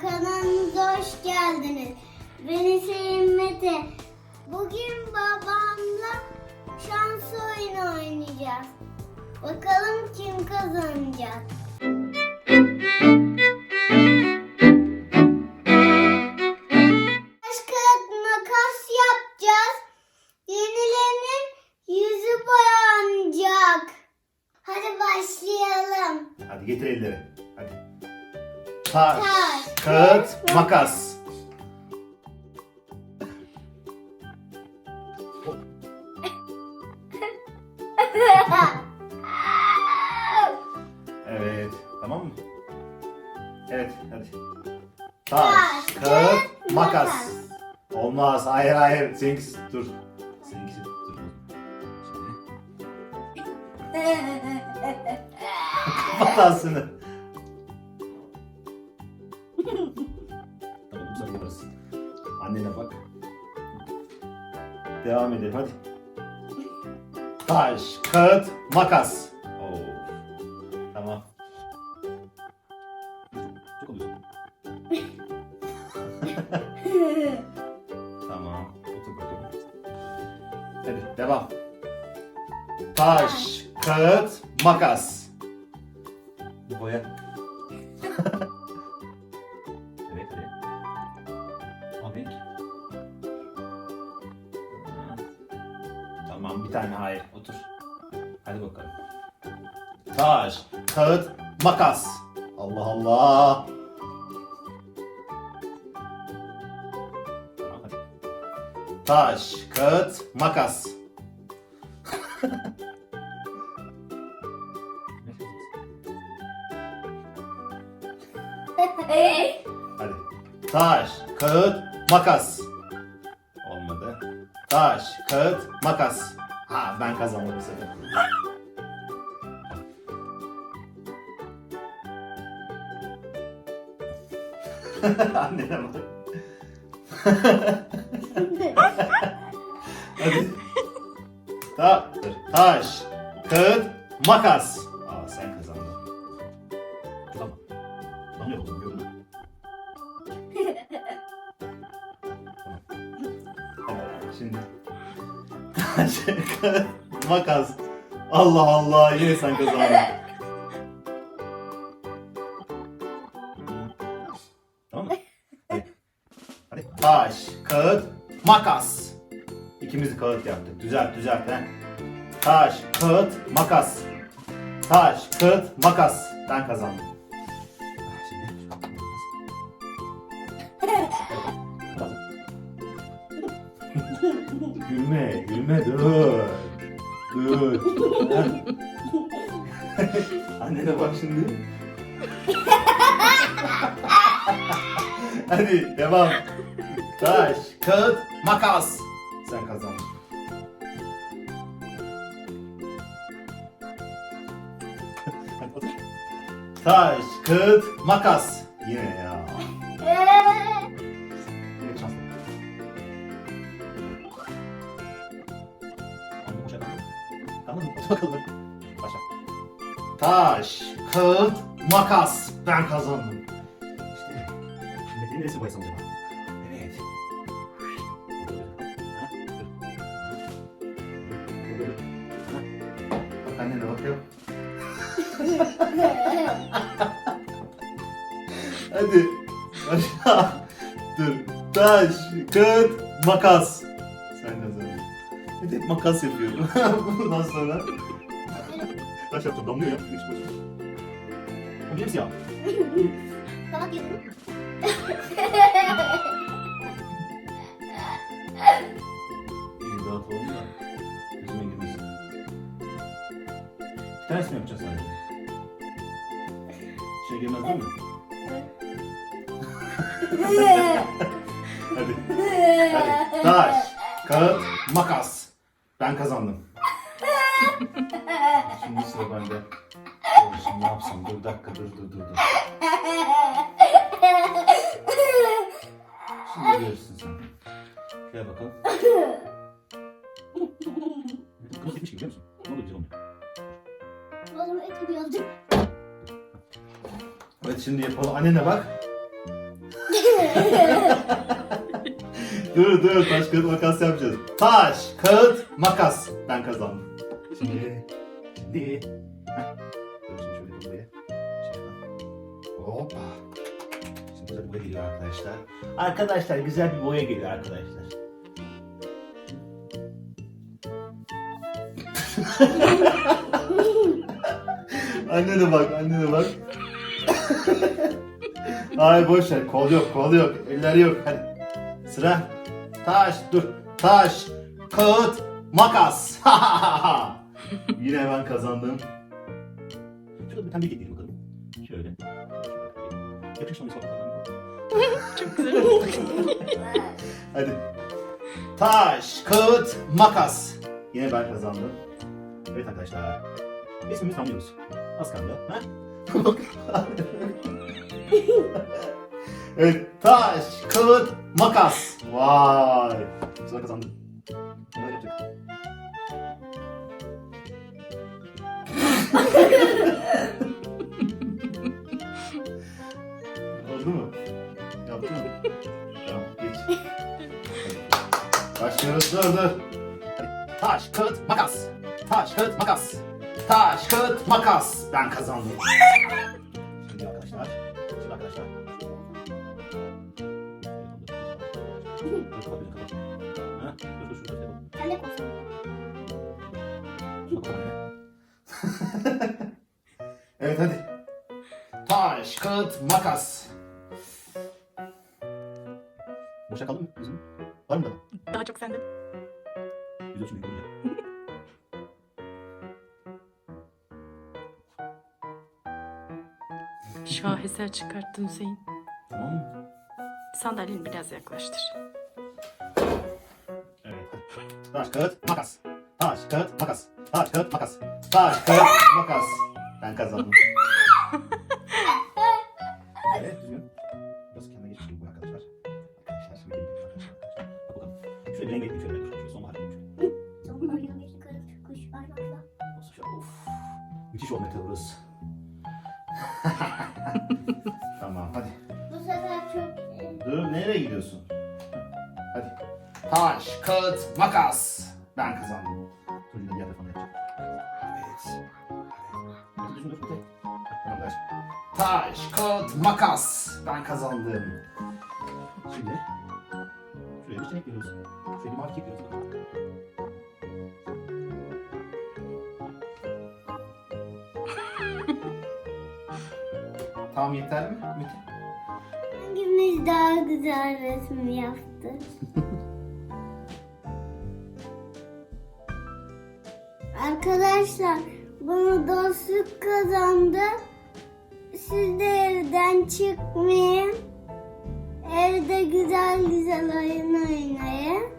kanalımıza hoş geldiniz. Ben Hüseyin Mete. Bugün babamla şans oyunu oynayacağız. Bakalım kim kazanacak. Kağıt, makas. Evet. Tamam mı? Evet. Hadi. Taş, kağıt, makas. Olmaz. Hayır hayır. Seninkisi dur. Seninkisi dur. Şimdi. Kapat Annene bak. Devam edelim hadi. Taş, kağıt, makas. Oo. Tamam. Çok oluyorsun. Tamam. Otur bakalım. Hadi devam. Taş, kağıt, makas. Boya. Tamam bir tane hayır. Otur. Hadi bakalım. Taş, kağıt, makas. Allah Allah. Taş, kağıt, makas. Hadi. Taş, kağıt, makas. Taş, kağıt, makas. Ha ben kazandım bu sefer. Annene bak. Hadi. Ta. Taş, kağıt, makas. Makas. Allah Allah yine sen kazandın. Tamam mı? Hadi. Hadi. Taş, kağıt, makas. İkimiz kağıt yaptık. Düzelt, düzelt. He. Taş, kağıt, makas. Taş, kağıt, makas. Ben kazandım. gülme, gülme, dur. Dur. Annene bak şimdi. Hadi devam. Taş, kağıt, makas. Sen kazandın. Taş, kağıt, makas. Yine ya. Tamam mı? Otur bakalım. Başla. Taş, kağıt, makas. Ben kazandım. İşte. Metin'in neresi boyasam acaba? Evet. Bak annene bakıyor. Hadi. Başla. Dur. Taş, kağıt, makas. Sen kazandın. Bir de makas yapıyorum. Bundan sonra. Taş yapacağım. Damlıyor ya. Güneş boşu. O benim siyah. Tamam yazın. İyi dağıtalım da. Yüzüme girmesin. Bir tanesini yapacağız sadece. Şey girmez değil mi? Hadi. Hadi. Taş, kağıt, makas. Ben kazandım. Şimdi sıra bende. Dur, Şimdi ne yapsam? Dur bir dakika dur dur dur. dur. Şimdi görürsün sen. Gel bakalım. Kız gitmiş gibi biliyor musun? Ne oluyor güzel olmuyor. O zaman et gibi yazacak. Evet şimdi yapalım. Annene bak. dur dur taş kağıt makas yapacağız. Taş kağıt makas. Ben kazandım. Şimdi. Heh. Dur şimdi şöyle buraya. Şöyle. Hoppa. Şimdi boya geliyor arkadaşlar. Arkadaşlar güzel bir boya geliyor arkadaşlar. annene bak, annene bak. Ay boş ver, kol yok, kol yok, eller yok. Hadi. Sıra. Taş, dur. Taş, kağıt, makas. Yine ben kazandım. Şurada bir tane bir getireyim bakalım. Şöyle. Yakışmamış bakalım. Çok güzel oldu. Hadi. Taş, kağıt, makas. Yine ben kazandım. Evet arkadaşlar. İsmimizi tanıyoruz. Az kaldı. Ha? Taş, kağıt, makas. Vay. Sıra kazandım. Neler yapacak? Oldu mu? Yaptın mı? Tamam geç. Başlıyoruz dur dur. Taş, kağıt, makas. Taş, kağıt, makas. Taş, kağıt, makas. Ben kazandım. Kapat, gözünü kapat. Ha? Dur, dur, şurada yapalım. Sen de ya. evet hadi. Taş, kağıt, makas. Boşa kaldı mı bizim? Var mı daha? Daha çok sende. Güzel şimdi göreceğim. Şaheser çıkarttın Hüseyin. Tamam mı? Sandalyeni biraz yaklaştır. Taş, kağıt, makas. Taş, kağıt, makas. Taş, kağıt, makas. Taş, kağıt, makas. Ben kazandım. Taş, kağıt, makas. Ben kazandım. Yine diğer telefonu yapacağım. Evet. Dur, dur, dur, dur. Tamam, ver. Taş, kağıt, makas. Ben kazandım. Şimdi şuraya bir çiçek veriyoruz. Şuraya bir market veriyoruz. Tamam yeter mi Metin? Hangimiz daha güzel resim yaptı? Arkadaşlar bunu dostluk kazandı. Siz de evden çıkmayın. Evde güzel güzel oyun oynayın.